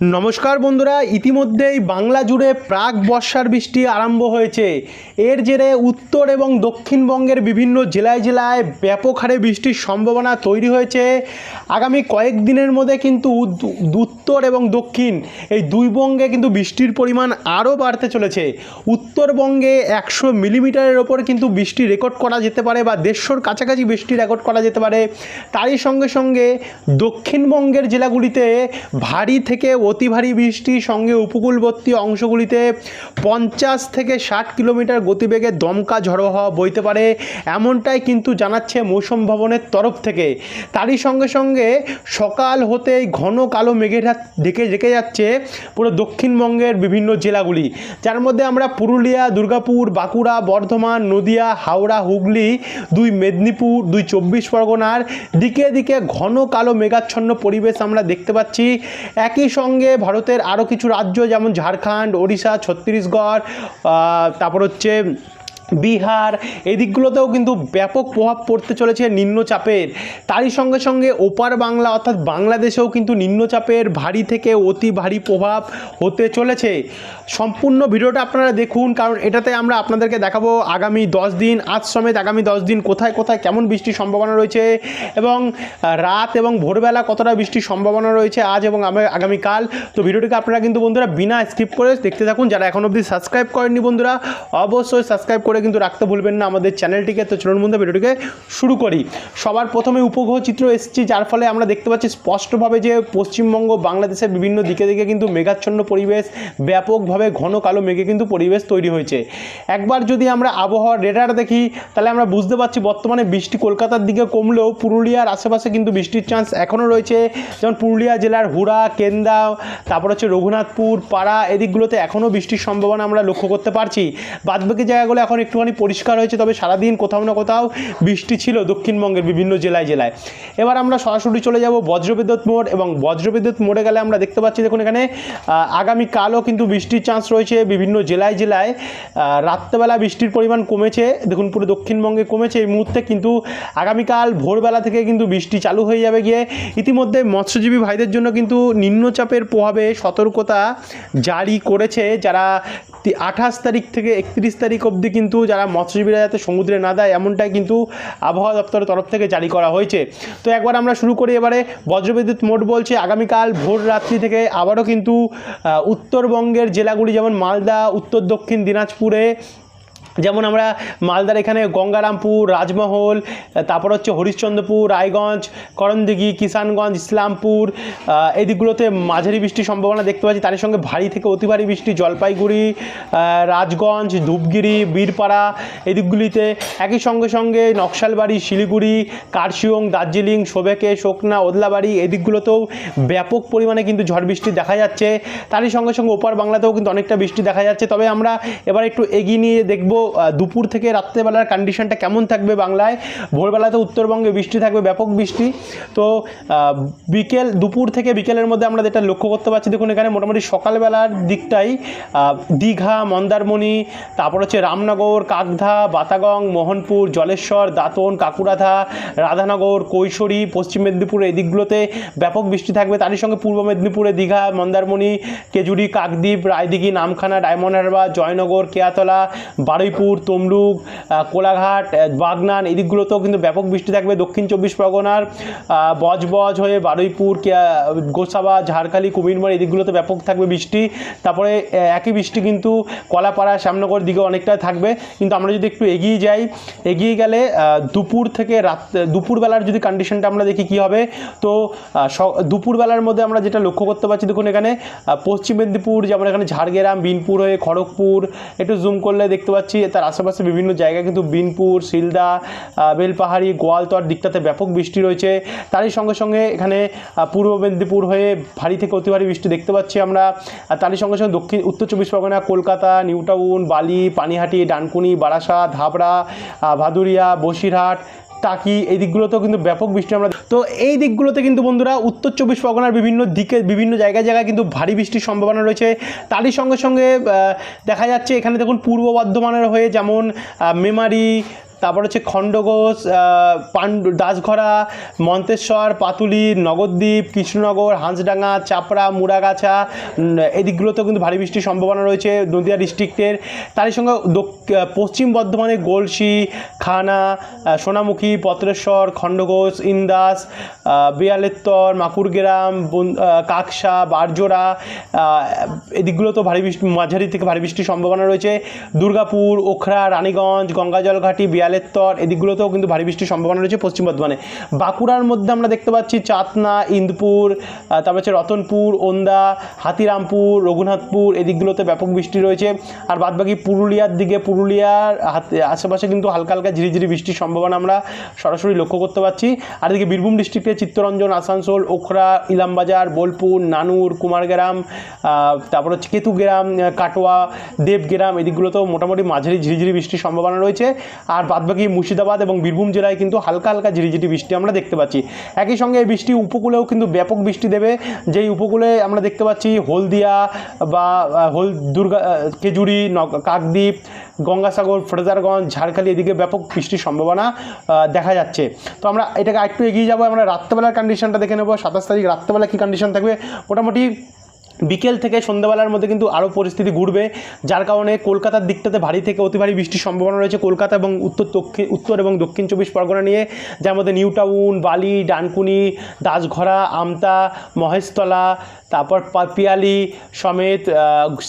নমস্কার বন্ধুরা, ইতিমধ্যেই বাংলা জুড়ে প্রাক বর্ষার বৃষ্টি আরম্ভ হয়েছে। এর জেরে উত্তর এবং দক্ষিণবঙ্গের বিভিন্ন জেলায় জেলায় ব্যাপক হারে বৃষ্টির সম্ভাবনা তৈরি হয়েছে। আগামী কয়েকদিনের মধ্যে কিন্তু উত্তর এবং দক্ষিণ এই দুই বঙ্গে কিন্তু বৃষ্টির পরিমাণ আরও বাড়তে চলেছে। উত্তরবঙ্গে একশো মিলিমিটারের ওপর কিন্তু বৃষ্টি রেকর্ড করা যেতে পারে বা দেড়শোর কাছাকাছি বৃষ্টি রেকর্ড করা যেতে পারে। তারই সঙ্গে সঙ্গে দক্ষিণবঙ্গের জেলাগুলিতে ভারী থেকে অতি ভারী বৃষ্টি সঙ্গে উপকূলবর্তী অংশগুলিতে পঞ্চাশ থেকে ষাট কিলোমিটার গতিবেগে দমকা ঝড়ো হওয়া বইতে পারে। এমনটাই কিন্তু জানাচ্ছে মৌসুম ভবনের তরফ থেকে। তারই সঙ্গে সঙ্গে সকাল হতেই ঘন কালো মেঘের হাত ঢেকে ঢেকে যাচ্ছে পুরো দক্ষিণবঙ্গের বিভিন্ন জেলাগুলি। যার মধ্যে আমরা পুরুলিয়া, দুর্গাপুর, বাঁকুড়া, বর্ধমান, নদিয়া, হাওড়া, হুগলি, দুই মেদিনীপুর, দুই চব্বিশ পরগনার দিকে দিকে ঘন কালো মেঘাচ্ছন্ন পরিবেশ আমরা দেখতে পাচ্ছি। একই সঙ্গে ভারতের আরও কিছু রাজ্য যেমন ঝাড়খণ্ড ওড়িশা ছত্তিশগড় তারপর হচ্ছে বিহার, এই দিকগুলোতেও কিন্তু ব্যাপক প্রভাব পড়তে চলেছে নিম্নচাপের। তারই সঙ্গে সঙ্গে ওপার বাংলা অর্থাৎ বাংলাদেশেও কিন্তু নিম্নচাপের ভারী থেকে অতি ভারী প্রভাব হতে চলেছে। সম্পূর্ণ ভিডিওটা আপনারা দেখুন, কারণ এটাতে আমরা আপনাদেরকে দেখাবো আগামী দশ দিন, আজ সমেত আগামী দশ দিন কোথায় কোথায় কেমন বৃষ্টির সম্ভাবনা রয়েছে এবং রাত এবং ভোরবেলা কতটা বৃষ্টির সম্ভাবনা রয়েছে আজ এবং আগামীকাল। তো ভিডিওটিকে আপনারা কিন্তু বন্ধুরা বিনা স্কিপ করে দেখতে থাকুন। যারা এখন অবধি সাবস্ক্রাইব করেননি বন্ধুরা, অবশ্যই সাবস্ক্রাইব করে কিন্তু রাখতে ভুলবেন না আমাদের চ্যানেলটিকে। তো চলুন বন্ধু ভিডিওটিকে শুরু করি। সবার প্রথমে উপগ্রহ চিত্র এসেছি, যার ফলে আমরা দেখতে পাচ্ছি স্পষ্টভাবে যে পশ্চিমবঙ্গ, বাংলাদেশের বিভিন্ন দিকে দিকে কিন্তু মেঘাচ্ছন্ন পরিবেশ, ব্যাপকভাবে ঘন কালো মেঘে কিন্তু পরিবেশ তৈরি হয়েছে। একবার যদি আমরা আবহাওয়ার রেডার দেখি, তাহলে আমরা বুঝতে পারছি বর্তমানে বৃষ্টি কলকাতার দিকে কমলেও পুরুলিয়ার আশেপাশে কিন্তু বৃষ্টির চান্স এখনও রয়েছে। যেমন পুরুলিয়া জেলার হুড়া, কেন্দা, তারপর হচ্ছে রঘুনাথপুর, পাড়া, এদিকগুলোতে এখনও বৃষ্টির সম্ভাবনা আমরা লক্ষ্য করতে পারছি। বাদবাকি জায়গাগুলো এখন একটুখানি পরিষ্কার হয়েছে, তবে সারাদিন কোথাও না কোথাও বৃষ্টি ছিল দক্ষিণবঙ্গের বিভিন্ন জেলায় জেলায়। এবার আমরা সরাসরি চলে যাব বজ্রবিদ্যুৎ মোড় এবং বজ্রবিদ্যুৎ মোড়ে গেলে আমরা দেখতে পাচ্ছি, দেখুন এখানে আগামীকালও কিন্তু বৃষ্টির চান্স রয়েছে বিভিন্ন জেলায় জেলায়। রাত্রেবেলা বৃষ্টির পরিমাণ কমেছে, দেখুন পুরো দক্ষিণবঙ্গে কমেছে। এই মুহূর্তে কিন্তু আগামীকাল ভোরবেলা থেকে কিন্তু বৃষ্টি চালু হয়ে যাবে গিয়ে। ইতিমধ্যে মৎস্যজীবী ভাইদের জন্য কিন্তু নিম্নচাপের প্রভাবে সতর্কতা জারি করেছে, যারা আঠাশ তারিখ থেকে একত্রিশ তারিখ অবধি কিন্তু যারা মৎস্যজীবীরা যাতে সমুদ্রে না দেয়, এমনটাই কিন্তু আবহাওয়া দপ্তরের তরফ থেকে জারি করা হয়েছে। তো একবার আমরা শুরু করি এবারে, বজ্রবিদ্যুৎ মোট বলছে, আগামীকাল ভোর রাত্রি থেকে আবারও কিন্তু উত্তরবঙ্গের জেলাগুলি যেমন মালদা, উত্তর দক্ষিণ দিনাজপুরে যেমন আমরা মালদার এখানে গঙ্গারামপুর রাজমহল তারপর হচ্ছে হরিশ্চন্দ্রপুর রায়গঞ্জ করণদিঘি কিষানগঞ্জ ইসলামপুর আহ, এই দিকগুলোতে মাঝারি বৃষ্টির সম্ভাবনা দেখতে পাচ্ছি। তার সঙ্গে ভারী থেকে অতি ভারী বৃষ্টি জলপাইগুড়ি রাজগঞ্জ ধূপগিরি বীরপাড়া এই দিকগুলিতে। একই সঙ্গে সঙ্গে নকশালবাড়ি শিলিগুড়ি কার্শিয়ং দার্জিলিং সোবেকে শোকনা ওদলাবাড়ি এই দিকগুলোতেও ব্যাপক পরিমাণে কিন্তু ঝড় বৃষ্টি দেখা যাচ্ছে। তারই সঙ্গে সঙ্গে ওপার বাংলাতেও কিন্তু অনেকটা বৃষ্টি দেখা যাচ্ছে। তবে আমরা এবার একটু এগিয়ে নিয়ে দেখব দুপুর থেকে রাত্রেবেলার কন্ডিশনটা কেমন থাকবে বাংলায়? ভোরবেলাতে উত্তরবঙ্গে বৃষ্টি থাকবে, ব্যাপক বৃষ্টি। তো বিকেল, দুপুর থেকে বিকেলের মধ্যে আমরা যেটা লক্ষ্য করতে পারছি, দেখুন এখানে মোটামুটি সকালবেলার দিকটাই দীঘা, মন্দারমণি, তারপর হচ্ছে রামনগর, কাকধা, বাতাগং, মোহনপুর, জলেশ্বর, দাঁতন, কাকুরাধা, রাধানগর, কৈশোরী, পশ্চিম মেদিনীপুর, এই দিকগুলোতে ব্যাপক বৃষ্টি থাকবে। তারই সঙ্গে পূর্ব মেদিনীপুরে দীঘা, মন্দারমণি, কেজুরি, কাকদ্বীপ, রায়দিঘি, নামখানা, ডায়মন্ড হারবার, জয়নগর, কেয়াতলা বারুইপুর তমলুক কোলাঘাট বাগনান এদিকগুলোতেও কিন্তু ব্যাপক বৃষ্টি থাকবে। দক্ষিণ চব্বিশ পরগনার বজবজ হয়ে বারুইপুর গোসাবা, ঝাড়খালি কুমিরমার এদিকগুলোতে ব্যাপক থাকবে বৃষ্টি। তারপরে একই বৃষ্টি কিন্তু কলাপাড়া, শ্যামনগর দিকে অনেকটা থাকবে। কিন্তু আমরা যদি একটু এগিয়ে যাই, এগিয়ে গেলে দুপুর থেকে রাত, দুপুরবেলার যদি কন্ডিশনটা আমরা দেখি কি হবে, তো দুপুরবেলার মধ্যে আমরা যেটা লক্ষ্য করতে পারছি, দেখুন এখানে পশ্চিম মেদিনীপুর, যেমন এখানে ঝাড়গ্রাম, বিনপুর হয়ে খড়গপুর, একটু জুম করলে দেখতে পাচ্ছি তার আশেপাশে বিভিন্ন জায়গায় কিন্তু বিনপুর, শিলদা বেলপাহাড়ি, গোয়ালতর দিকটাতে ব্যাপক বৃষ্টি রয়েছে। তারই সঙ্গে সঙ্গে এখানে পূর্ব মেদিনীপুর হয়ে ভারী থেকে অতি ভারী বৃষ্টি দেখতে পাচ্ছি আমরা। তারই সঙ্গে সঙ্গে দক্ষিণ, উত্তর চব্বিশ পরগনা, কলকাতা, নিউটাউন, বালি, পানিহাটি, ডানকুনি বারাসাত হাবড়া ভাদুরিয়া, বসিরহাট টাকি এই দিকগুলোতেও কিন্তু ব্যাপক বৃষ্টি আমরা তো এই দিকগুলোতে কিন্তু বন্ধুরা উত্তর চব্বিশ পরগনার বিভিন্ন দিকে বিভিন্ন জায়গায় জায়গায় কিন্তু ভারী বৃষ্টির সম্ভাবনা রয়েছে। তারই সঙ্গে সঙ্গে দেখা যাচ্ছে এখানে দেখুন পূর্ব বর্ধমানের হয়ে যেমন মেমারি তারপর হচ্ছে খণ্ডঘোষ পাণ্ডু দাসঘরা মন্তেশ্বর, পাতুলি নগরদ্বীপ কৃষ্ণনগর, হাঁসডাঙ্গা, চাপড়া, মুড়াগাছা এদিকগুলোতেও কিন্তু ভারী বৃষ্টির সম্ভাবনা রয়েছে নদীয়া ডিস্ট্রিক্টের। তারই সঙ্গে পশ্চিম বর্ধমানে গলসি, খানা সোনামুখী, পত্রেশ্বর, খণ্ডঘোষ, ইন্দাস বিয়ালেত্তর মাকুরগ্রাম কাকসা, বারজোড়া এদিকগুলো তো ভারী বৃষ্টি, মাঝারি থেকে ভারী বৃষ্টির সম্ভাবনা রয়েছে। দুর্গাপুর, ওখরা, রানীগঞ্জ, গঙ্গাজলঘাটি বিয়ালেত্তর এদিকগুলোতেও কিন্তু ভারী বৃষ্টির সম্ভাবনা রয়েছে পশ্চিম বর্ধমানে। বাঁকুড়ার মধ্যে আমরা দেখতে পাচ্ছি চাতনা, ইন্দপুর তারপর হচ্ছে রতনপুর, ওন্দা, হাতিরামপুর, রঘুনাথপুর, এদিকগুলোতে ব্যাপক বৃষ্টি রয়েছে। আর বাদবাকি পুরুলিয়ার দিকে, পুরুলিয়ার আশেপাশে কিন্তু হালকা হালকা ঝিরিঝিরি বৃষ্টির সম্ভাবনা আমরা সরাসরি লক্ষ্য করতে পারছি। আর এদিকে বীরভূম ডিস্ট্রিক্টে চিত্তরঞ্জন, আসানসোল, ওখরা, ইলামবাজার, বোলপুর, নানুর, কুমারগ্রাম তারপর হচ্ছে কেতুগ্রাম কাটোয়া, দেবগ্রাম, এদিকগুলোতেও মোটামুটি মাঝারি ঝিরিঝিরি বৃষ্টির সম্ভাবনা রয়েছে। আর বাদবাকি মুর্শিদাবাদ এবং বীরভূম জেলায় কিন্তু হালকা হালকা ঝিরিঝিরি বৃষ্টি আমরা দেখতে পাচ্ছি। একই সঙ্গে এই বৃষ্টি উপকূলেও কিন্তু ব্যাপক বৃষ্টি দেবে। যেই উপকূলে আমরা দেখতে পাচ্ছি হলদিয়া বা হল, দুর্গা খেজুরি কাকদ্বীপ, গঙ্গাসাগর, ফ্রেজারগঞ্জ, ঝাড়খালি এদিকে ব্যাপক বৃষ্টির সম্ভাবনা দেখা যাচ্ছে। তো আমরা এটাকে একটু এগিয়ে যাব। আমরা রাত্রেবেলার কন্ডিশনটা দেখে নেব। সাতাশ তারিখ রাত্রেবেলা কী কন্ডিশন থাকবে? মোটামুটি বিকেল থেকে সন্ধ্যাবেলার মধ্যে কিন্তু আরও পরিস্থিতি ঘুরবে, যার কারণে কলকাতার দিকটাতে ভারী থেকে অতি ভারী বৃষ্টির সম্ভাবনা রয়েছে। কলকাতা এবং উত্তর দক্ষিণ, উত্তর এবং দক্ষিণ চব্বিশ পরগনা নিয়ে, যার মধ্যে নিউ টাউন, বালি, ডানকুনি, দাসঘরা, আমতা, মহেশতলা, তারপর পিয়ালি সমেত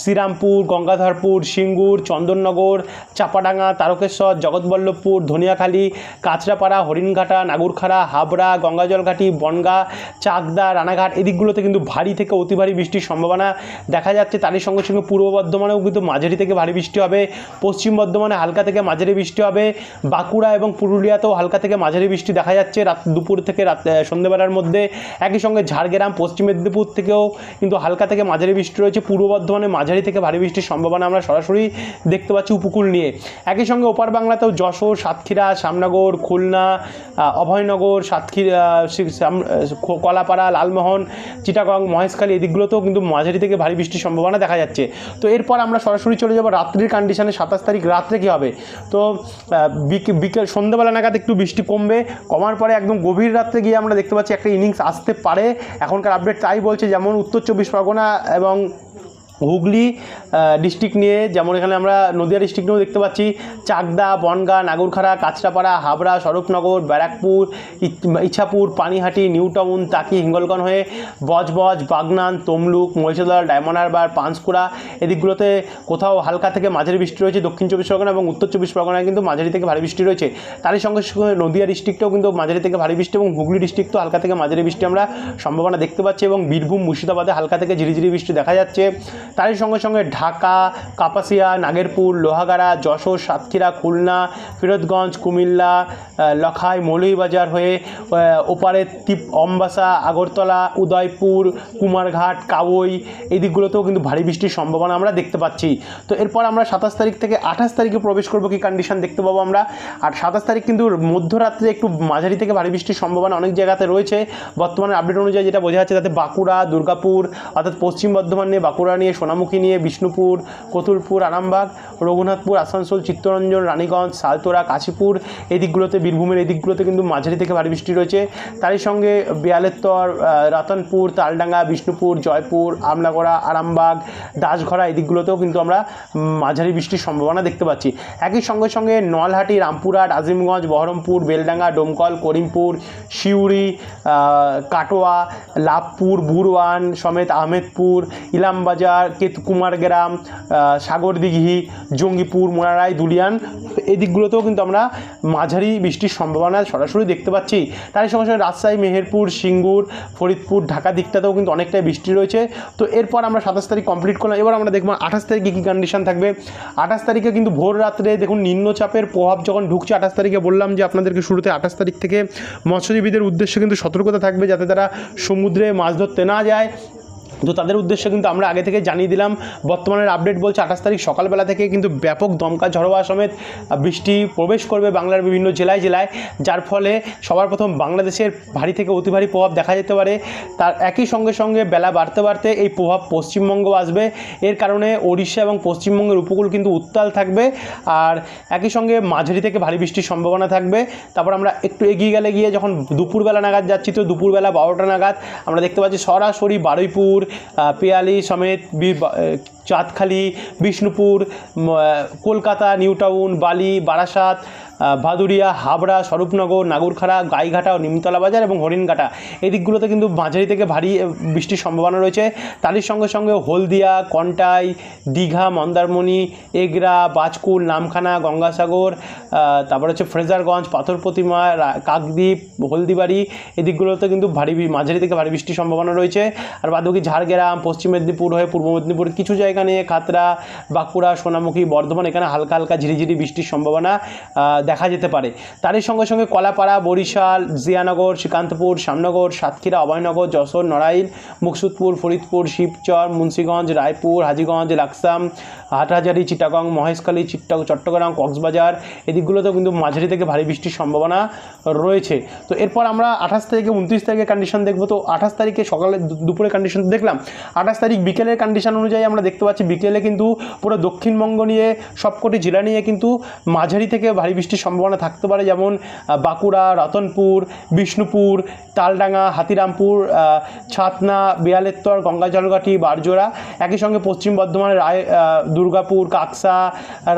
শ্রীরামপুর, গঙ্গাধরপুর, সিঙ্গুর, চন্দননগর, চাপাডাঙ্গা, তারকেশ্বর, জগৎবল্লভপুর, ধনিয়াখালী, কাঁচরাপাড়া, হরিণঘাটা, নাগুরখাড়া, হাবড়া, গঙ্গাজলঘাটি, বনগা, চাকদা, রানাঘাট, এদিকগুলোতে কিন্তু ভারী থেকে অতি ভারী বৃষ্টির সম্ভাবনা দেখা যাচ্ছে। তারই সঙ্গে সঙ্গে পূর্ব বর্ধমানেও কিন্তু মাঝারি থেকে ভারী বৃষ্টি হবে। পশ্চিম বর্ধমানে হালকা থেকে মাঝারি বৃষ্টি হবে। বাঁকুড়া এবং পুরুলিয়াতেও হালকা থেকে মাঝারি বৃষ্টি দেখা যাচ্ছে। রাত দুপুর থেকে রাত সন্ধ্যেবেলার মধ্যে। একই সঙ্গে ঝাড়গ্রাম, পশ্চিম মেদিনীপুর থেকেও কিন্তু হালকা থেকে মাঝারি বৃষ্টি রয়েছে। পূর্ব বর্ধমানে মাঝারি থেকে ভারী বৃষ্টির সম্ভাবনা আমরা সরাসরি দেখতে পাচ্ছি উপকূল নিয়ে। একই সঙ্গে ওপার বাংলাতেও যশোর, সাতক্ষীরা শ্যামনগর খুলনা অভয়নগর সাতক্ষীরা কলাপাড়া, লালমোহন, চিটাগং, মহেশখালী এদিকগুলোতেও কিন্তু মাঝারি থেকে ভারী বৃষ্টির সম্ভাবনা দেখা যাচ্ছে। তো এরপর আমরা সরাসরি চলে যাব রাত্রির কন্ডিশানে সাতাশ তারিখ রাত্রে কী হবে। তো বিকেল, সন্ধ্যাবেলা নাগাদ একটু বৃষ্টি কমবে। কমার পরে একদম গভীর রাত্রে গিয়ে আমরা দেখতে পাচ্ছি একটা ইনিংস আসতে পারে। এখনকার আপডেট তাই বলছে, যেমন উত্তর চব্বিশ পরগনা এবং হুগলি ডিস্ট্রিক্ট নিয়ে, যেমন এখানে আমরা নদিয়া ডিস্ট্রিক্ট নিয়েও দেখতে পাচ্ছি, চাকদা, বনগা, নাগরখাড়া, কাঁচরাপাড়া, হাবড়া, স্বরূপনগর, ব্যারাকপুর ইছাপুর, পানিহাটি নিউ টাউন তাকি হিঙ্গলগঞ্জ হয়ে, বজবজ, বাগনান, তমলুক, মহিষাদল, ডায়মন্ড হারবার পাঁশকুড়া এদিকগুলোতে কোথাও হালকা থেকে মাঝারি বৃষ্টি রয়েছে, দক্ষিণ চব্বিশ পরগনা এবং উত্তর চব্বিশ পরগনায় কিন্তু মাঝারি থেকে ভারী বৃষ্টি রয়েছে। তারই সঙ্গে সঙ্গে নদিয়া ডিস্ট্রিক্টেও কিন্তু মাঝারি থেকে ভারী বৃষ্টি এবং হুগলি ডিস্ট্রিক্টও হালকা থেকে মাঝারি বৃষ্টি আমরা সম্ভাবনা দেখতে পাচ্ছি এবং বীরভূম, মুর্শিদাবাদে হালকা থেকে ঝিরিঝিরি বৃষ্টি দেখা যাচ্ছে। তারই সঙ্গে সঙ্গে ঢাকা, কাপাসিয়া, নাগেরপুর, লোহাগাড়া, যশোর, সাতক্ষীরা, খুলনা, ফিরোজগঞ্জ, কুমিল্লা লখাই, মৌলভীবাজার হয়ে ওপারে তিপ অম্বাসা, আগরতলা, উদয়পুর, কুমারঘাট, কাবই, এই দিকগুলোতেও কিন্তু ভারী বৃষ্টির সম্ভাবনা আমরা দেখতে পাচ্ছি। তো এরপর আমরা সাতাশ তারিখ থেকে আঠাশ তারিখে প্রবেশ করব কি কন্ডিশন দেখতে পাবো আমরা। আর সাতাশ তারিখ কিন্তু মধ্যরাত্রে একটু মাঝারি থেকে ভারী বৃষ্টির সম্ভাবনা অনেক জায়গাতে রয়েছে। বর্তমানে আপডেট অনুযায়ী যেটা বোঝা যাচ্ছে তাতে বাঁকুড়া, দুর্গাপুর, অর্থাৎ পশ্চিম বর্ধমান নিয়ে বাঁকুড়া নিয়ে সোনামুখী নিয়ে বিষ্ণুপুর, কতুলপুর, আরামবাগ, রঘুনাথপুর, আসানসোল, চিত্তরঞ্জন, রানীগঞ্জ সালতোরা কাশীপুর এই দিকগুলোতে বীরভূমের এই দিকগুলোতে কিন্তু মাঝারি থেকে ভারী বৃষ্টি রয়েছে। তারই সঙ্গে বিয়ালেত্তর রতনপুর, তালডাঙ্গা, বিষ্ণুপুর, জয়পুর, আমলাগড়া, আরামবাগ, দাসঘরা এই দিকগুলোতেও কিন্তু আমরা মাঝারি বৃষ্টির সম্ভাবনা দেখতে পাচ্ছি। একই সঙ্গে সঙ্গে নলহাটি, রামপুরহাট, আজিমগঞ্জ, বহরমপুর, বেলডাঙ্গা, ডোমকল, করিমপুর, সিউড়ি কাটোয়া, লাভপুর, বুরওয়ান, সমেত আহমেদপুর, ইলামবাজার কেতু কুমারগ্রাম আহ, সাগরদিঘি জঙ্গিপুর মোনারাই দুলিয়ান এদিকগুলোতেও কিন্তু আমরা মাঝারি বৃষ্টির সম্ভাবনা সরাসরি দেখতে পাচ্ছি। তারই সঙ্গে সঙ্গে রাজশাহী মেহেরপুর সিঙ্গুর ফরিদপুর ঢাকা দিকটাতেও কিন্তু অনেকটাই বৃষ্টি রয়েছে। তো এরপর আমরা সাতাশ তারিখ কমপ্লিট করলাম। এবার আমরা দেখব আঠাশ তারিখে কী কন্ডিশন থাকবে। আঠাশ তারিখে কিন্তু ভোর রাত্রে দেখুন নিম্নচাপের প্রভাব যখন ঢুকছে আঠাশ তারিখে বললাম যে আপনাদেরকে শুরুতে আঠাশ তারিখ থেকে মৎস্যজীবীদের উদ্দেশ্যে কিন্তু সতর্কতা থাকবে যাতে তারা সমুদ্রে মাছ ধরতে না যায়। তো তাদের উদ্দেশ্যে কিন্তু আমরা আগে থেকে জানিয়ে দিলাম, বর্তমানের আপডেট বলছে আঠাশ তারিখ সকালবেলা থেকে কিন্তু ব্যাপক দমকা ঝড়োয়া সমেত বৃষ্টি প্রবেশ করবে বাংলার বিভিন্ন জেলায় জেলায়, যার ফলে সবার প্রথম বাংলাদেশের ভারী থেকে অতি ভারী প্রভাব দেখা যেতে পারে। তার একই সঙ্গে সঙ্গে বেলা বাড়তে বাড়তে এই প্রভাব পশ্চিমবঙ্গ আসবে। এর কারণে ওড়িশা এবং পশ্চিমবঙ্গের উপকূল কিন্তু উত্তাল থাকবে আর একই সঙ্গে মাঝারি থেকে ভারী বৃষ্টির সম্ভাবনা থাকবে। তারপর আমরা একটু এগিয়ে গেলে গিয়ে যখন দুপুরবেলা নাগাদ যাচ্ছি, তো দুপুরবেলা বারোটা নাগাদ আমরা দেখতে পাচ্ছি সরাসরি বারুইপুর পিয়ালি সমেত চাঁদখালি বিষ্ণুপুর কলকাতা নিউ টাউন বালি বারাসাত ভাদুরিয়া, হাবড়া, স্বরূপনগর, নাগরখাড়া, গাইঘাটা ও নিমতলা বাজার এবং হরিণঘাটা। এই দিকগুলোতে কিন্তু মাঝারি থেকে ভারী বৃষ্টির সম্ভাবনা রয়েছে। তারই সঙ্গে সঙ্গে হলদিয়া, কন্টাই, দীঘা, মন্দারমণি, এগরা, বাজকুল, নামখানা, গঙ্গাসাগর তারপর হচ্ছে ফ্রেজারগঞ্জ পাথর প্রতিমা কাকদ্বীপ, হলদিবাড়ি, এই দিকগুলোতে কিন্তু ভারী মাঝারি থেকে ভারী বৃষ্টির সম্ভাবনা রয়েছে। আর বাদবাকি ঝাড়গ্রাম, পশ্চিম মেদিনীপুর হয়ে পূর্ব মেদিনীপুর, কিছু জায়গা নিয়ে খাতড়া, বাঁকুড়া, সোনামুখী, বর্ধমান, এখানে হালকা হালকা ঝিরিঝিরি বৃষ্টির সম্ভাবনা। দেখা যেতে পারে। তারই সঙ্গে সঙ্গে কলাপাড়া, বরিশাল, জিয়ানগর, শ্রীকান্তপুর শ্যামনগর সাতক্ষীরা, অভয়নগর, যশোর, নড়াইল, মুকসুদপুর, ফরিদপুর, শিবচর, মুন্সীগঞ্জ, রায়পুর, হাজিগঞ্জ, লাকসাম, হাটহাজারি, চিটাগং, মহেশখালী, চিট্টা, চট্টগ্রাম, কক্সবাজার এদিকগুলোতেও কিন্তু মাঝারি থেকে ভারী বৃষ্টির সম্ভাবনা রয়েছে। তো এরপর আমরা আঠাশ তারিখে, উনত্রিশ তারিখের কন্ডিশন দেখব। তো আঠাশ তারিখে সকালে দুপুরে কন্ডিশন দেখলাম। আঠাশ তারিখ বিকেলের কন্ডিশন অনুযায়ী আমরা দেখতে পাচ্ছি বিকেলে কিন্তু পুরো দক্ষিণবঙ্গ নিয়ে সবকটি জেলা নিয়ে কিন্তু মাঝারি থেকে ভারী বৃষ্টির সম্ভাবনা থাকতে পারে, যেমন বাঁকুড়া, রতনপুর, বিষ্ণুপুর, তালডাঙ্গা, হাতিরামপুর ছাতনা বিয়ালেত্তর গঙ্গাজলঘাটি বারজোড়া। একই সঙ্গে পশ্চিম বর্ধমানের রায় দুর্গাপুর, কাকসা,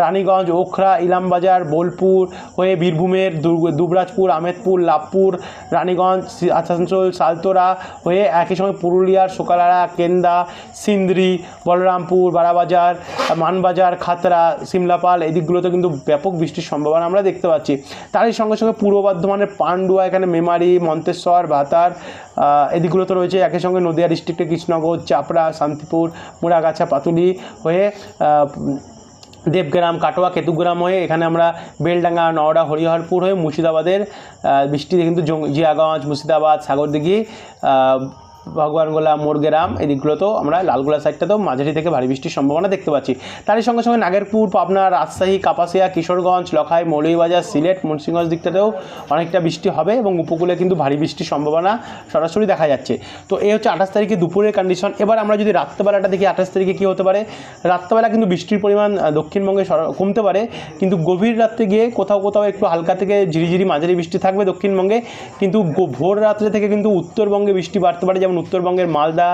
রানীগঞ্জ, ওখরা, ইলামবাজার, বোলপুর হয়ে বীরভূমের দুবরাজপুর, আমেদপুর, লাভপুর, রানীগঞ্জ আসানসোল, সালতোরা হয়ে একই সঙ্গে পুরুলিয়ার সোকালারা কেন্দা, সিন্দ্রি, বলরামপুর, বারাবাজার, মানবাজার, খাতরা, সিমলাপাল, এই দিকগুলোতে কিন্তু ব্যাপক বৃষ্টির সম্ভাবনা। আমরা দেখতে পাচ্ছি। তারই সঙ্গে সঙ্গে পূর্ব বর্ধমানের পান্ডুয়া এখানে মেমারি মন্তেশ্বর ভাতার আহ, এদিকগুলোতে রয়েছে। একই সঙ্গে নদিয়া ডিস্ট্রিক্টে কৃষ্ণনগর চাপড়া শান্তিপুর মুড়াগাছা পাতুলি হয়ে দেবগ্রাম কাটোয়া কেতুগ্রাম হয়ে এখানে আমরা বেলডাঙ্গা নওড়া হরিহরপুর হয়ে মুর্শিদাবাদের বৃষ্টিতে কিন্তু জিয়াগঞ্জ মুর্শিদাবাদ সাগরদিঘি ভগবানগোলা মোরগ্রাম এই দিকগুলোতেও আমরা লালগোলা সাইডটাতেও মাঝারি থেকে ভারী বৃষ্টির সম্ভাবনা দেখতে পাচ্ছি। তারই সঙ্গে সঙ্গে নাগেরপুর, পাবনা, রাজশাহী, কাপাসিয়া, কিশোরগঞ্জ, লখাই, মৌলভীবাজার, সিলেট, মুন্সিগঞ্জ দিকটাতেও অনেকটা বৃষ্টি হবে এবং উপকূলে কিন্তু ভারী বৃষ্টির সম্ভাবনা সরাসরি দেখা যাচ্ছে। তো এই হচ্ছে আঠাশ তারিখে দুপুরের কন্ডিশন এবার আমরা যদি রাত্রেবেলাটা দেখি, আঠাশ তারিখে কী হতে পারে? রাত্রেবেলা কিন্তু বৃষ্টির পরিমাণ দক্ষিণবঙ্গে কমতে পারে। কিন্তু গভীর রাত্রে গিয়ে কোথাও কোথাও একটু হালকা থেকে ঝিরিঝিরি মাঝারি বৃষ্টি থাকবে দক্ষিণবঙ্গে। কিন্তু ভোর রাত্রে থেকে কিন্তু উত্তরবঙ্গে বৃষ্টি বাড়তে পারে, যেমন উত্তরবঙ্গের মালদা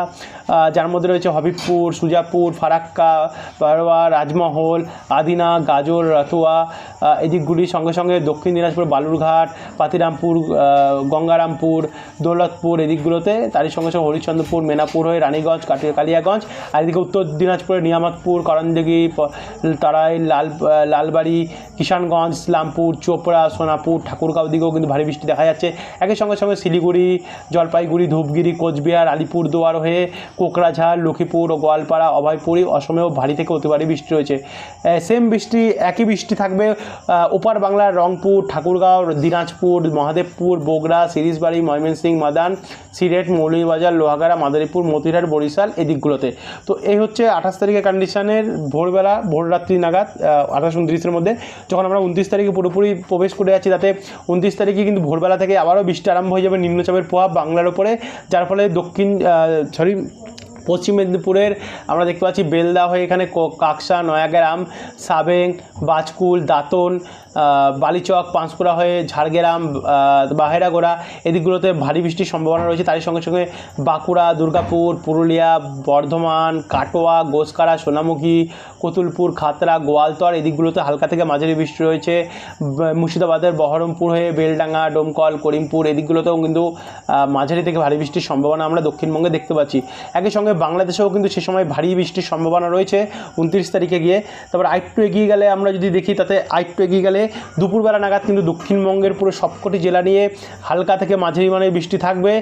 যার মধ্যে রয়েছে হবিবপুর সুজাপুর ফারাক্কা বারোয়া রাজমহল আদিনা গাজর রাতুয়া আহ, এই দিকগুলির সঙ্গে সঙ্গে দক্ষিণ দিনাজপুর বালুরঘাট পাতিরামপুর গঙ্গারামপুর দৌলতপুর এদিকগুলোতে তারই সঙ্গে সঙ্গে হরিশ্চন্দ্রপুর মেনাপুর হয়ে রানীগঞ্জ কালিয়াগঞ্জ আর এদিকে উত্তর দিনাজপুরের নিয়ামতপুর করণদিঘি তারাই লাল লালবাড়ি কিষানগঞ্জ ইসলামপুর চোপড়া সোনাপুর ঠাকুরগাঁও দিকেও কিন্তু ভারী বৃষ্টি দেখা যাচ্ছে। একই সঙ্গে সঙ্গে শিলিগুড়ি জলপাইগুড়ি ধূপগিরি কোচবিহার আলিপুরদুয়ার হয়ে কোকরাঝাড়, লক্ষ্মীপুর ও গোয়ালপাড়া, অভয়পুরী, অসমেও ভারী থেকে অতি ভারী বৃষ্টি রয়েছে। সেম বৃষ্টি, একই বৃষ্টি থাকবে ওপার বাংলার রংপুর, ঠাকুরগাঁও, দিনাজপুর, মহাদেবপুর বগুড়া সিরিজবাড়ি, ময়মনসিংহ, মাদান, সিলেট, মৌলভীবাজার, লোহাগাড়া, মাদারীপুর মতিহার বরিশাল এই দিকগুলোতে তো এই হচ্ছে আঠাশ তারিখের কন্ডিশনের ভোরবেলা ভোররাত্রি নাগাদ আঠাশ উনত্রিশের মধ্যে। যখন আমরা উনত্রিশ তারিখে পুরোপুরি প্রবেশ করে যাচ্ছি, তাতে উনত্রিশ তারিখে কিন্তু ভোরবেলা থেকে আবারও বৃষ্টি আরম্ভ হয়ে যাবে নিম্নচাপের প্রভাব বাংলার ওপরে যার ফলে দক্ষিণ সরি পশ্চিম মেদিনীপুরের আমরা দেখতে পাচ্ছি বেলদা হয়ে এখানে কাকসা, নয়াগ্রাম, সাবেং, বাজকুল, দাঁতন বালিচক, পাঁশকুড়া হয়ে ঝাড়গ্রাম বাহেরাগোড়া, এদিকগুলোতে ভারী বৃষ্টির সম্ভাবনা রয়েছে। তারই সঙ্গে সঙ্গে বাঁকুড়া, দুর্গাপুর, পুরুলিয়া, বর্ধমান, কাটোয়া, গোসকারা, সোনামুখী, কতুলপুর খাতড়া গোয়ালতর এদিকগুলোতে হালকা থেকে মাঝারি বৃষ্টি রয়েছে। মুর্শিদাবাদের বহরমপুর হয়ে বেলডাঙ্গা, ডোমকল, করিমপুর এদিকগুলোতেও কিন্তু মাঝারি থেকে ভারী বৃষ্টির সম্ভাবনা আমরা দক্ষিণবঙ্গে দেখতে পাচ্ছি। একই সঙ্গে বাংলাদেশেও কিন্তু সে সময় ভারী বৃষ্টির সম্ভাবনা রয়েছে। উনত্রিশ তারিখে গিয়ে, তারপর আরেকটু এগিয়ে গেলে আমরা যদি দেখি, তাতে আরেকটু এগিয়ে গেলে দুপুরবেলা নাগাদ কিন্তু দক্ষিণবঙ্গের পুরো সবকটি জেলা নিয়ে হালকা থেকে মাঝারি মানের বৃষ্টি থাকবে।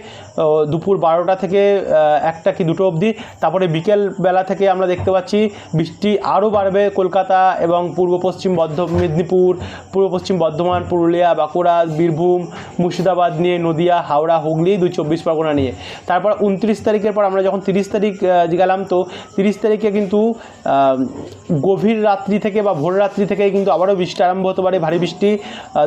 দুপুর বারোটা থেকে একটা কি দুটো অবধি। তারপরে বিকেল বেলা থেকে আমরা দেখতে পাচ্ছি বৃষ্টি আরও বাড়বে কলকাতা এবং পূর্ব পশ্চিম বর্ধ মেদিনীপুর, পূর্ব পশ্চিম বর্ধমান, পুরুলিয়া, বাঁকুড়া, বীরভূম, মুর্শিদাবাদ নিয়ে নদিয়া, হাওড়া, হুগলি দুই চব্বিশ পরগনা নিয়ে। তারপর উনত্রিশ তারিখের পর আমরা যখন তিরিশ তারিখ গেলাম তো তিরিশ তারিখে কিন্তু গভীর রাত্রি থেকে বা ভোর রাত্রি থেকে কিন্তু আবারও বৃষ্টি আরম্ভ হতে পারে ভারী বৃষ্টি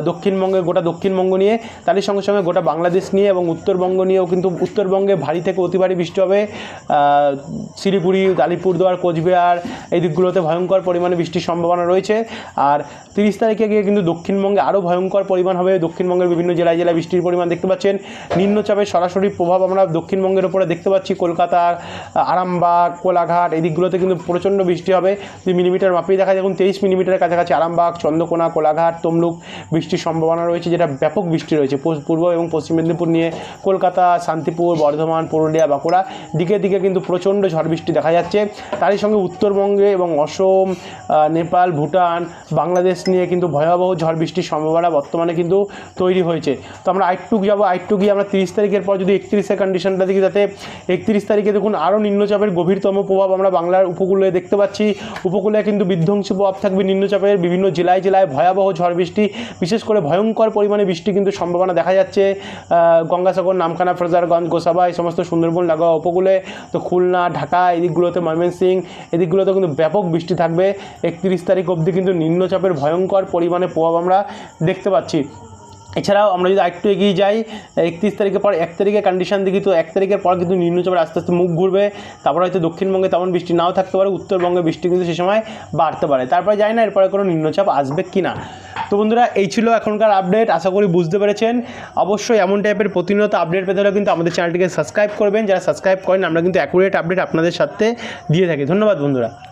দক্ষিণবঙ্গে গোটা দক্ষিণবঙ্গ নিয়ে, তারই সঙ্গে সঙ্গে গোটা বাংলাদেশ নিয়ে এবং উত্তরবঙ্গ নিয়েও কিন্তু উত্তরবঙ্গে ভারী থেকে অতি ভারী বৃষ্টি হবে। শিলিগুড়ি, আলিপুরদুয়ার, কোচবিহার এই দিকগুলোতে ভয়ঙ্কর পরিমাণে বৃষ্টির সম্ভাবনা রয়েছে। আর তিরিশ তারিখে গিয়ে কিন্তু দক্ষিণবঙ্গে আরও ভয়ঙ্কর পরিমাণ হবে। দক্ষিণবঙ্গের বিভিন্ন জেলায় জেলায় বৃষ্টির পরিমাণ দেখতে পাচ্ছেন। নিম্নচাপের সরাসরি প্রভাব আমরা দক্ষিণবঙ্গের উপরে দেখতে পাচ্ছি। কলকাতা, আরামবাগ, কোলাঘাট এই দিকগুলোতে কিন্তু প্রচণ্ড বৃষ্টি হবে। দুই মিলিমিটার মাপিয়ে দেখা যায়। তেইশ মিলিমিটারের কাছাকাছি আরামবাগ, চন্দ্রকোনা কোলাঘাট তমলুক বৃষ্টির সম্ভাবনা রয়েছে, যেটা ব্যাপক বৃষ্টি রয়েছে। পূর্ব এবং পশ্চিম মেদিনীপুর নিয়ে কলকাতা, শান্তিপুর, বর্ধমান, পুরুলিয়া, বাঁকুড়া দিকে দিকে কিন্তু প্রচণ্ড ঝড় বৃষ্টি দেখা যাচ্ছে। তারই সঙ্গে উত্তরবঙ্গে এবং অসম নেপাল, ভুটান, বাংলাদেশ নিয়ে কিন্তু ভয়াবহ ঝড় বৃষ্টির সম্ভাবনা বর্তমানে কিন্তু তৈরি হয়েছে। তো আমরা আইটুক যাব আইটুক গিয়ে আমরা তিরিশ তারিখের পর যদি একত্রিশের কন্ডিশনটা দেখি যাতে একত্রিশ তারিখে দেখুন আরও নিম্নচাপের গভীরতম প্রভাব আমরা বাংলার উপকূলে দেখতে পাচ্ছি। উপকূলে কিন্তু বিধ্বংসী প্রভাব থাকবে নিম্নচাপের বিভিন্ন জেলায় জেলায় ভয়াবহ ঝড় বৃষ্টি, বিশেষ করে ভয়ঙ্কর পরিমাণে বৃষ্টি কিন্তু সম্ভাবনা দেখা যাচ্ছে। গঙ্গাসাগর, নামখানা, ফ্রেজারগঞ্জ, গোসাবা, এই সমস্ত সুন্দরবন, লাগোয়া, উপকূলে, তো খুলনা, ঢাকা, এদিকগুলোতে দিকগুলোতে ময়মনসিং এদিকগুলোতে কিন্তু ব্যাপক বৃষ্টি থাকবে। একত্রিশ তারিখ অবধি কিন্তু নিম্নচাপের ভয়ঙ্কর পরিমাণে প্রভাব আমরা দেখতে পাচ্ছি। এছাড়াও আমরা যদি আরেকটু এগিয়ে যাই, একত্রিশ তারিখের পর এক তারিখের কন্ডিশন দেখি তো এক তারিখের পর কিন্তু নিম্নচাপের আস্তে আস্তে মুখ ঘুরবে। তারপর হয়তো দক্ষিণবঙ্গে তেমন বৃষ্টি নাও থাকতে পারে, উত্তরবঙ্গে বৃষ্টি কিন্তু সে সময় বাড়তে পারে। তারপরে যাই না এরপরে কোনো নিম্নচাপ আসবে কি না তো বন্ধুরা, এই ছিল এখনকার আপডেট আশা করি বুঝতে পেরেছেন। অবশ্যই এমন টাইপের প্রতিনিয়ত আপডেট পেতে হলে কিন্তু আমাদের চ্যানেলটিকে সাবস্ক্রাইব করবেন। যারা সাবস্ক্রাইব করেন আমরা কিন্তু অ্যাকুরেট আপডেট আপনাদের সাথে দিয়ে থাকি। ধন্যবাদ বন্ধুরা।